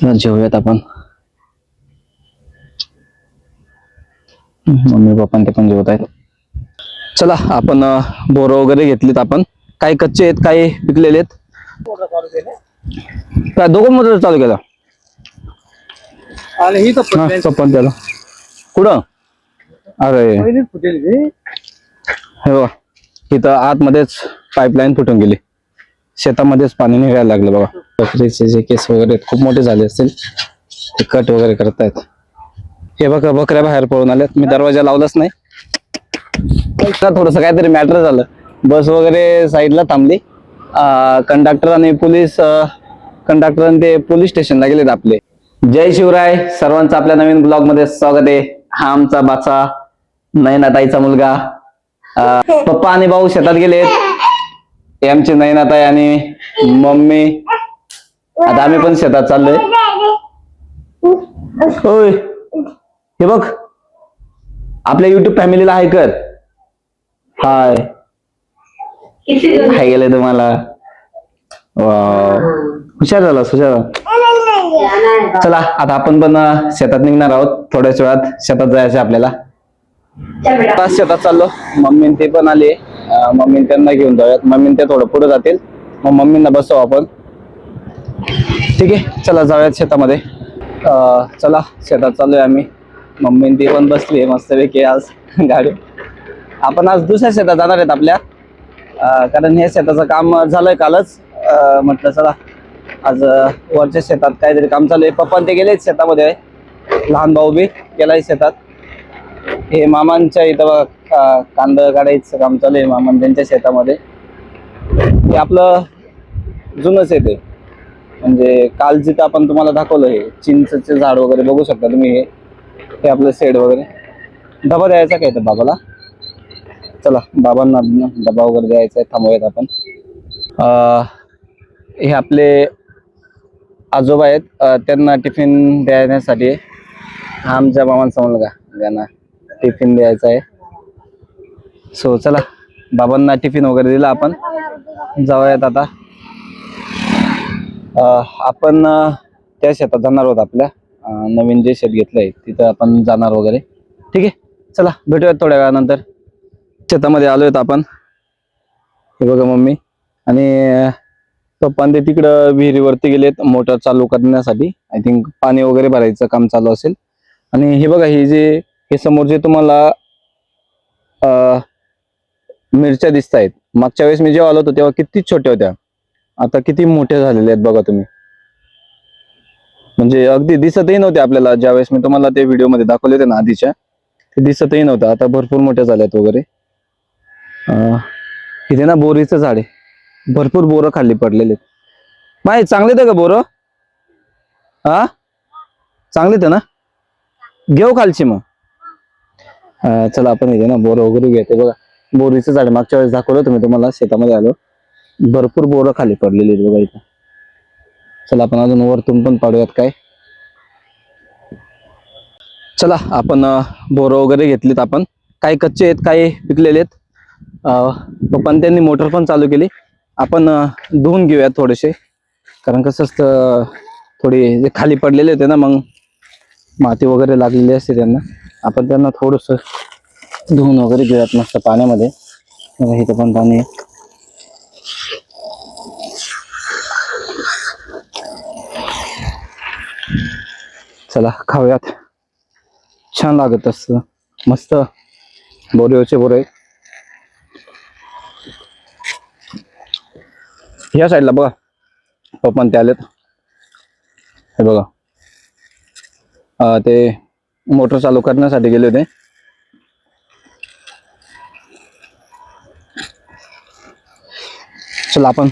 चला जेवूयात आपण. Mummy papa ते पण जेवत आहेत. चला आपण बोरं वगैरे घेतलीत आपण. काही कच्चे आहेत काही पिकलेले आहेत? काय दोघं मोटर चालू केलं? चप्पल त्याला कुठं? अरे. हे बघा इथं आतमध्येच पाईपलाईन फुटून गेली. शेतामध्येच पाणी निघायला लागलं बघा. बकरीचे जे केस वगैरे खूप मोठे झाले असतील. ते कट वगैरे करतायत. हे बघा बकऱ्या बाहेर पळून आल्यात. मी दरवाजा लावलाच नाही. थोडस काहीतरी मॅटर झालं. बस वगैरे साईडला थांबली. कंडक्टर आणि पोलीस कंडक्टर आणि ते पोलीस स्टेशनला गेलेत आपले. जय शिवराय. सर्वांचं आपल्या नवीन ब्लॉगमध्ये स्वागत आहे. हा आमचा बाचा नयनाताईचा मुलगा. पप्पा आणि भाऊ शेतात गेलेत. हे आमची नयनाताई आणि मम्मी. आता आम्ही पण शेतात चाललोय. होय. हे बघ. आपल्या युट्यूब फॅमिलीला हाय कर. हाय. हाय गेले तुम्हाला. हुशार झाला हुशार. चला आता आपण पण शेतात निघणार आहोत थोड्याच वेळात. शेतात जायचं आपल्याला. आता शेतात चाललो. मम्मी ते पण आले मम्मी त्यांना घेऊन जाऊयात. मम्मी ते थोडं पुढे जातील. मग मम्मींना बसवू आपण. ठीक आहे चला जाऊयात शेतामध्ये. अं, चला शेतात चाललोय आम्ही. मम्मी ती पण बसली मस्तपैकी आज गाडी. आपण आज दुसऱ्या शेतात जाणार आहेत आपल्या. कारण हे शेताचं काम झालंय कालच. म्हटलं चला आज वरच्या शेतात काहीतरी काम चालू आहे. पप्पा ते गेलेच शेतामध्ये. लहान भाऊ बी गेलाय शेतात. हे मामांच्या इथं बघा, का- कांदा काढायचं काम चालू आहे मामान त्यांच्या शेतामध्ये. हे आपलं जुनंच आहे ते. म्हणजे काल जिथं आपण तुम्हाला दाखवलं हे चिंचचे झाड वगैरे बघू शकता तुम्ही हे. हे आपलं शेड वगैरे. डबा द्यायचा काय तर बाबाला? चला बाबांना डबा वगैरे द्यायचा आहे थांबूयात आपण. हे आपले आजोबा आहेत त्यांना टिफिन देण्यासाठी. हा आमच्या मामांचा मुलगा त्यांना टिफिन द्यायचा आहे. सो चला बाबांना टिफिन वगैरे दिला आपण. जाऊयात आता. आपण त्या शेतात जाणार आहोत आपल्या. नवीन जे शेत घेतलंय तिथं आपण जाणार वगैरे. ठीक आहे? चला भेटूयात थोड्या वेळानंतर. शेतामध्ये आलोयत आपण. हे बघा मम्मी. आणि पप्पा ते तिकडं विहिरीवरती गेलेत मोटर चालू करण्यासाठी. आय थिंक पाणी वगैरे भरायचं काम चालू असेल. आणि हे बघा हे जे हे समोर जे तुम्हाला मिरच्या दिसत आहेत मागच्या वेळेस मी जेव्हा आलो होतो तेव्हा किती छोट्या होत्या. आता किती मोठ्या झालेल्या आहेत बघा तुम्ही. म्हणजे अगदी दिसतही नव्हते आपल्याला. ज्या वेळेस मी तुम्हाला ते व्हिडिओमध्ये दाखवले होते ना आधीच्या ते दिसतही नव्हतं. आता भरपूर मोठ्या झाल्यात वगैरे. इथे ना बोरीचं झाड आहे. भरपूर बोरं खाली पडलेले माही चांगले ते का बोरं? हा चांगले ते ना? घेऊ खालची मग. चला आपण इथे ना बोर वगैरे घेते बघा बोरीचं झाड. मागच्या वेळेस दाखवलं तुम्ही मी तुम्हाला शेतामध्ये आलो. भरपूर बोरं खाली पडलेली आहेत बघा इथं. चला आपण अजून वरतून पण पाडूयात काय. चला आपण बोर बोरं वगैरे घेतलीत आपण. काही कच्चे आहेत काही पिकलेले आहेत? पण त्यांनी मोटर पण चालू केली. आपण धुवून घेऊयात थोडेसे. कारण कसं असतं थोडी जे खाली पडलेले होते ना मग माती वगैरे लागलेली असते त्यांना. आपण त्यांना थोडस धुवून वगैरे घेऊयात मस्त पाण्यामध्ये. इथं पण पाणी आहे. चला खाऊयात. छान लागत असत. मस्त. बोरेवचे बोरे ह्या साईडला बघा. पप्पा ते आलेत. हे बघा. ते मोटर चालू करण्यासाठी गेले होते. चला आपण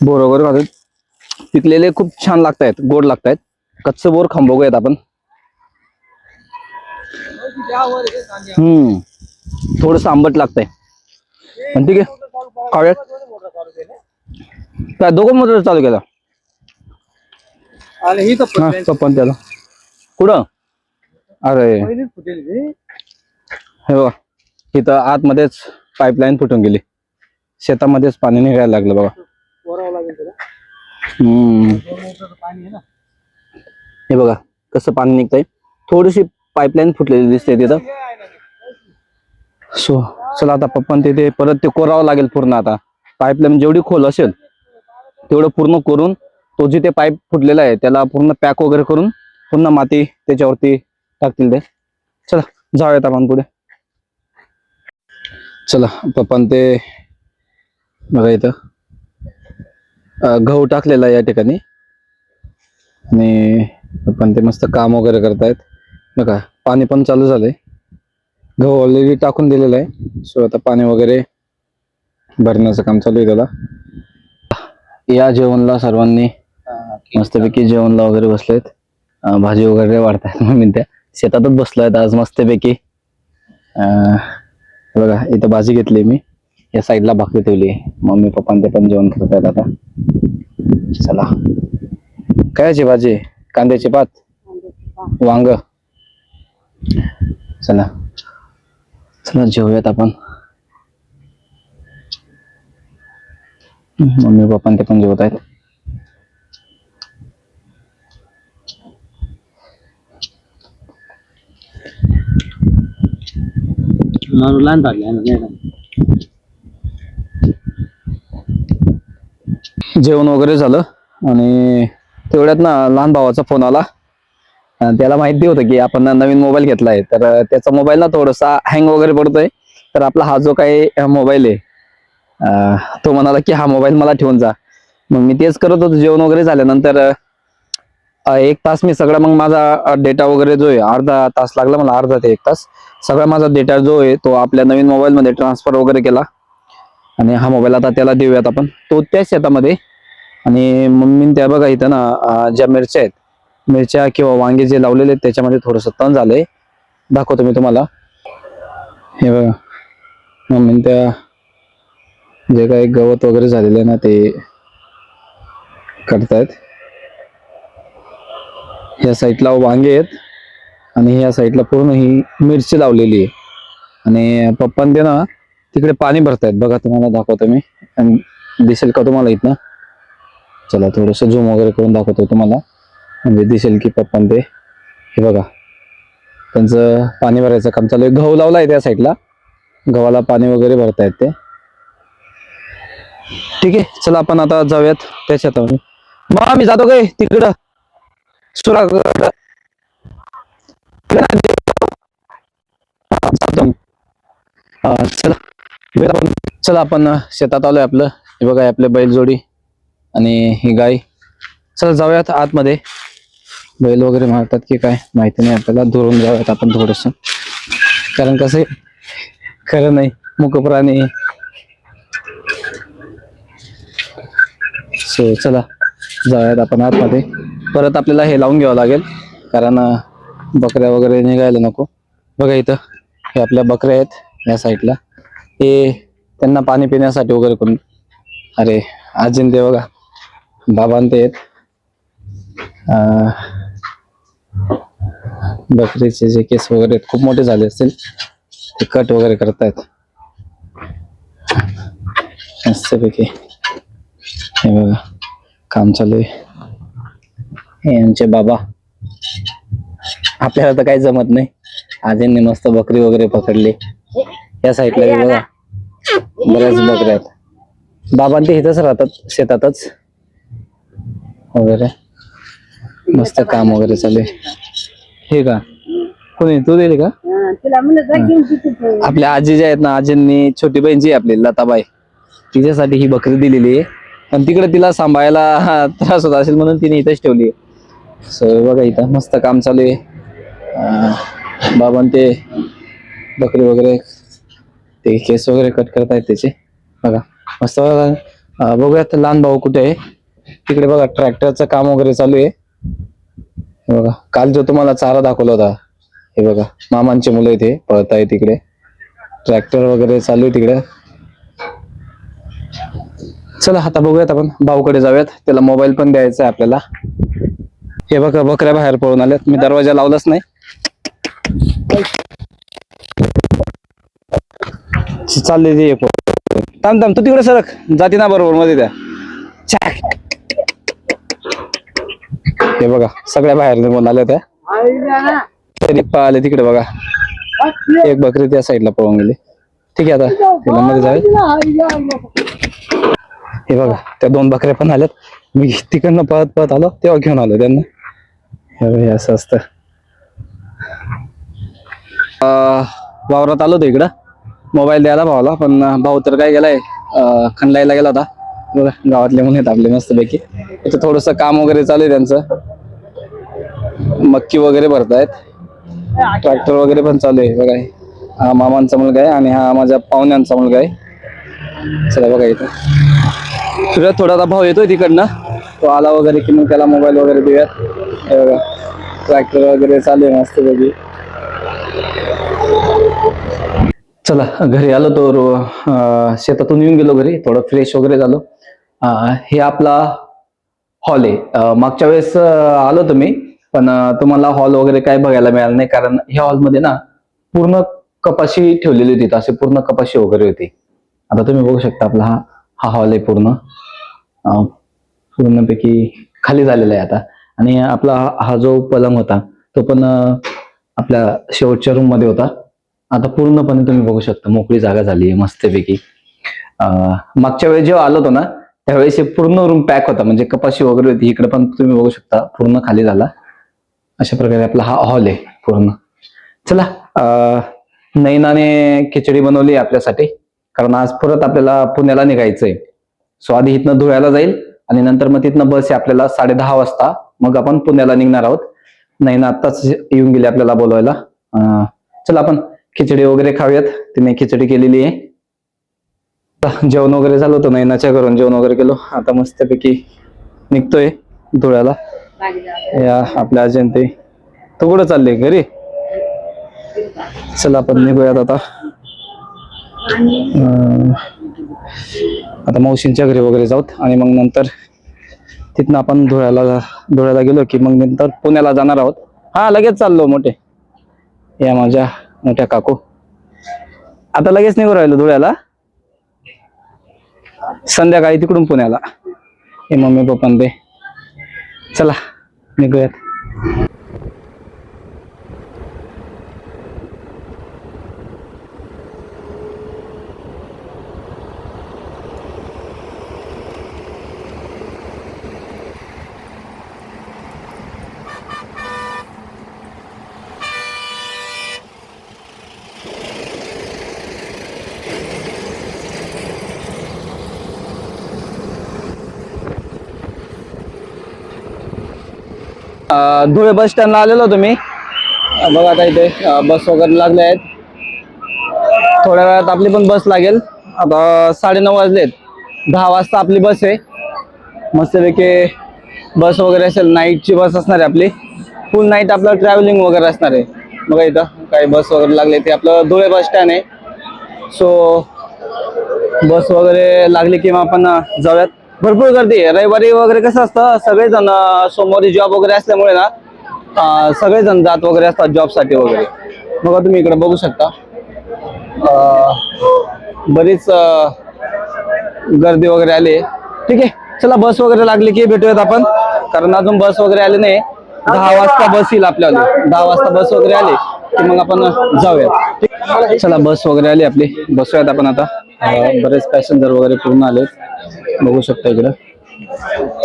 बोर वगैरे घालून. पिकलेले खूप छान लागतायत गोड लागतायत. कच्चं बोर खाऊन बघूयात आपण. हम्म थोडस आंबट लागतंय. पण ठीक आहे काय दोघं मोटर चालू केलं? आणि ही तर हा पटकन पप्पा त्याला. कुठं? अरे. हे बघा इथं आतमध्येच पाईपलाईन फुटून गेली. शेतामध्येच पाणी निघायला लागलं बघा. हम्म. हे बघा कसं पाणी निघतंय. थोडीशी पाईपलाईन फुटलेली दिसते तिथं. सो चला आता पप्पा तिथे परत ते कोरावं लागेल पूर्ण आता. पाईपलाईन जेवढी खोल असेल तेवढं पूर्ण करून तो जिथे पाईप फुटलेला आहे त्याला पूर्ण पॅक वगैरे करून पुन्हा माती त्याच्यावरती टाकतील ते. चला जाऊयात आपण पुढे. चला पप्पा ते बघा इथं. गहू टाकलेला आहे या ठिकाणी. आणि पण ते मस्त काम वगैरे करतायत. बघा पाणी पण चालू झालंय. गहू ऑलरेडी टाकून दिलेलं आहे. सो आता पाणी वगैरे भरण्याचं काम चालू आहे त्याला. या जेवणला सर्वांनी मस्तपैकी जेवणला वगैरे बसलेत. भाजी वगैरे वाढतायत मी त्या शेतातच बसलोय आज मस्तपैकी अं, बघा इथं भाजी घेतली मी. या साईडला भाकरी ठेवली. मम्मी पप्पा ते पण जेवण करतायत आता. चला. कायची भाजी? कांद्याची पात? वांग. चला. चला जेवूयात आपण. मम्मी पप्पा ते पण जेवत आहेत. लहान झाले जेवण वगैरे झालं आणि तेवढ्यात ना लहान भावाचा फोन आला. त्याला माहिती होतं की आपण नवीन मोबाईल घेतलाय तर त्याचा मोबाईल ना थोडासा हँग वगैरे पडतोय. तर आपला हा जो काही मोबाईल आहे अं, तो म्हणाला की हा मोबाईल मला ठेवून जा. मग मी तेच करत होतो. जेवण वगैरे झाल्यानंतर एक तास मी सगळा मग माझा डेटा वगैरे जो आहे अर्धा तास लागला मला अर्धा ते एक तास. सगळा माझा डेटा जो आहे तो आपल्या नवीन मोबाईलमध्ये ट्रान्सफर वगैरे केला. आणि हा मोबाईल आता त्याला देऊयात आपण. तो त्याच शेतामध्ये आणि मम्मी त्या बघा इथं ना ज्या मिरच्या आहेत मिरच्या किंवा वांगे जे लावलेले आहेत त्याच्यामध्ये थोडंसं तण झालंय. दाखवतो मी तुम्हाला. हे बघा. मम्मी त्या जे काही गवत वगैरे झालेलं आहे ना ते करतायत. ह्या साईडला वांगे आहेत आणि ह्या साईडला पूर्ण ही मिरची लावलेली आहे. आणि पप्पान ते ना तिकडे पाणी भरतायत. बघा तुम्हाला दाखवतो मी. आणि दिसेल का तुम्हाला इथनं? चला थोडस झूम वगैरे करून दाखवतो तुम्हाला. म्हणजे दिसेल की पप्पान ते. हे बघा. त्यांचं पाणी भरायचं काम चालू आहे. गहू लावला आहे त्या साईडला. गव्हाला पाणी वगैरे भरतायत ते. ठीक आहे चला आपण आता जाऊयात. त्या शेतामध्ये मग आम्ही जातो काय? तिकडं. सुरागड चला. आपण चला आपण शेतात आलोय आपलं. हे बघा आपले बैलजोडी आणि ही गाय. चला जाऊयात आतमध्ये. बैल वगैरे मारतात की काय माहिती नाही. आपल्याला दुरून जाऊयात आपण थोडस. कारण कसं आहे, खरं नाही. मुक प्राणी सो चला. जाऊयात आपण आतमध्ये. परत आपल्याला हे लावून घ्यावं लागेल. कारण बकऱ्या वगैरे निघायला नको. बघा इथं हे आपल्या बकऱ्या आहेत या साईडला. हे त्यांना पाणी पिण्यासाठी वगैरे करून अरे आजीन ते बघा. बाबां ते आहेत बकरीचे जे केस वगैरे आहेत खूप मोठे झाले असतील. ते कट वगैरे करतायत. मस्तपैकी. हे बघा काम चालू आहे. यांचे बाबा. आपल्याला तर काही जमत नाही. आजींनी मस्त बकरी वगैरे पकडली. या साईडला बघा. बऱ्याच बकऱ्या आहेत. बाबा ते इथंच राहतात शेतातच. वगैरे. मस्त काम वगैरे चालू आहे. हे का? कोणी तू दिली का? आपल्या आजी ज्या आहेत ना आजींनी छोटी बहीण जी आपली लताबाई. तिच्यासाठी ही बकरी दिलेली आहे. पण तिकडे तिला सांभाळायला त्रास होत असेल म्हणून तिने इथंच ठेवली आहे. सो बघा इथं मस्त काम चालू आहे. बाबां ते बकरी वगैरे ते केस वगैरे कट करतायत त्याचे. बघा मस्त बघा. बघूयात लहान भाऊ कुठे आहे. तिकडे बघा ट्रॅक्टरचं काम वगैरे चालू आहे. हे बघा काल जो तुम्हाला चारा दाखवला होता हे बघा मामांचे मुलं इथे पळत आहे तिकडे. ट्रॅक्टर वगैरे चालू आहे तिकडे. चला आता बघूयात आपण भाऊकडे जाऊयात. त्याला मोबाईल पण द्यायचा आहे आपल्याला. हे बघा बकऱ्या बाहेर पळून आल्यात. मी दरवाजा लावलाच नाही. चालले ते एक थांब थांब तू तिकडे सरक. जाती ना बरोबर मध्ये त्या हे बघा सगळ्या बाहेर निघून आल्या त्या तरी पळाले तिकडे बघा. एक बकरी त्या साईडला पळून गेली. ठीक आहे आता तिला मध्ये जावे हे बघा त्या दोन बकऱ्या पण आल्यात. मी तिकडनं पळत पळत आलो तेव्हा घेऊन आलो त्यांना. हे बघा, असं असतं. वावरात आलो होतो इकडं. मोबाईल द्यायला भावाला पण भाऊ तर काय गेलाय खंडायला गेला होता. बघा गावातले म्हणून आहेत आपले मस्तपैकी. इथं थोडस काम वगैरे चालू आहे त्यांचं. मक्की वगैरे भरतायत. ट्रॅक्टर वगैरे पण चालू आहे बघा. हा मामांचा मुलगा आहे आणि हा माझ्या पाहुण्यांचा मुलगा आहे. चला बघा इथं. तुझ्या थोडा भाऊ भाव येतोय तिकडनं. तो आला वगैरे की मग त्याला मोबाईल वगैरे देऊयात. हे बघा ट्रॅक्टर वगैरे चालू आहे मस्त पैकी. चला घरी आलो तर शेतातून येऊन गेलो घरी. थोडं फ्रेश वगैरे झालो. हे आपला हॉल आहे. मागच्या वेळेस आलो तुम्ही पण तुम्हाला हॉल वगैरे काय बघायला मिळालं नाही कारण ह्या हॉलमध्ये ना पूर्ण कपाशी ठेवलेली होती. असे पूर्ण कपाशी वगैरे होती. आता तुम्ही बघू शकता आपला हा हा हॉल आहे पूर्ण. पूर्णपैकी खाली झालेला आहे आता. आणि आपला हा- जो पलंग होता तो पण आपल्या शेवटच्या रूममध्ये होता. आता पूर्णपणे तुम्ही बघू शकता मोकळी जागा झाली आहे मस्तपैकी मागच्या वेळेस जेव्हा आलो होतो ना त्यावेळेस हे पूर्ण रूम पॅक होता म्हणजे कपाशी वगैरे होती. इकडे पण तुम्ही बघू शकता पूर्ण खाली झाला. अशा प्रकारे आपला हा हॉल आहे पूर्ण. चला नैनाने खिचडी बनवली आहे आपल्यासाठी. कारण आज परत आपल्याला पुण्याला निघायचंय. सो आधी इथनं धुळ्याला जाईल आणि नंतर मग तिथनं बस आहे आपल्याला साडे दहा वाजता. मग आपण पुण्याला निघणार आहोत. नैना आत्ताच येऊन गेले आपल्याला बोलवायला. चला आपण खिचडी वगैरे खाऊयात. तिने खिचडी केलेली आहे. आता जेवण वगैरे झालं होतं नैनाच्या घरून जेवण वगैरे केलो. आता मस्तपैकी निघतोय धुळ्याला. या आपल्या अजंते. तू कुठं चालले घरी? चला आपण निघूयात आता. आता मावशींच्या घरी वगैरे जाऊत. आणि मग नंतर तिथनं आपण धुळ्याला धुळ्याला गेलो की मग नंतर पुण्याला जाणार आहोत. हा लगेच चाललो मोठे. या माझ्या मोठ्या काकू. आता लगेच निघू राहिलो धुळ्याला. संध्याकाळी तिकडून पुण्याला. हे मम्मी पप्पा ते चला निघूयात. धुळे बस स्टँडला आलेलो होतो मी. बघा आता इथे बस वगैरे लागले आहेत. थोड्या वेळात आपली पण बस लागेल. आता साडेनऊ वाजलेत दहा वाजता आपली बस आहे. मस्तपैकी बस वगैरे असेल नाईटची बस असणार आहे आपली. फुल नाईट आपलं ट्रॅव्हलिंग वगैरे असणार आहे. बघा इथं काही बस वगैरे लागले ते आपलं धुळे बस स्टँड आहे. सो बस वगैरे लागली की मग आपण जाऊयात. भरपूर गर्दी आहे. रविवारी वगैरे कसं असतं सगळेजण सोमवारी जॉब वगैरे असल्यामुळे ना सगळेजण जात वगैरे असतात जॉबसाठी वगैरे. बघा तुम्ही इकडे बघू शकता. बरीच गर्दी वगैरे आली ठीक आहे चला बस वगैरे लागली की भेटूयात आपण. कारण अजून बस वगैरे आली नाही. दहा वाजता बस येईल आपल्याला. दहा वाजता बस वगैरे आली की मग आपण जाऊयात. ठीक? चला बस वगैरे आली आपली. बसूयात आपण आता. बरेच पॅसेंजर वगैरे पूर्ण आले बघू शकता इकडं.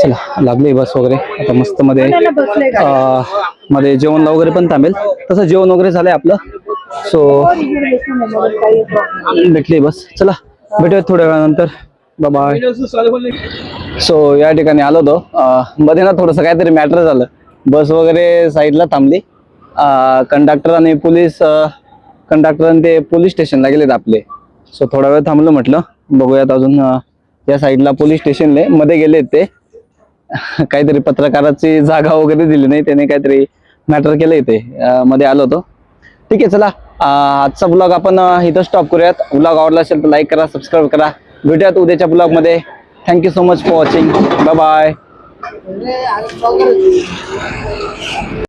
चला लागली बस वगैरे. आता मस्त मध्ये मध्ये जेवण वगैरे पण थांबेल. तसं जेवण वगैरे झालंय आपलं. सो भेटली बस. चला भेटूयात थोड्या वेळानंतर. बाय सो या ठिकाणी आलो होतो. अं, मध्ये ना थोडंसं काहीतरी मॅटर झालं. बस वगैरे साईडला थांबली. कंडक्टर आणि पोलीस कंडक्टर आणि ते पोलीस स्टेशनला गेलेत आपले. सो थोडा वेळ थांबलो म्हटलं. बघूयात अजून या साईडला पोलीस स्टेशनले. मध्ये गेले ते. काहीतरी पत्रकाराची जागा वगैरे दिली नाही. त्याने काहीतरी मॅटर केलं इथे मध्ये आलो होतो. ठीक आहे चला. आजचा ब्लॉग आपण इथं स्टॉप करूयात. ब्लॉग आवडला असेल तर लाईक करा सबस्क्राईब करा. भेटूयात उद्याच्या ब्लॉगमध्ये thank you so much for watching bye bye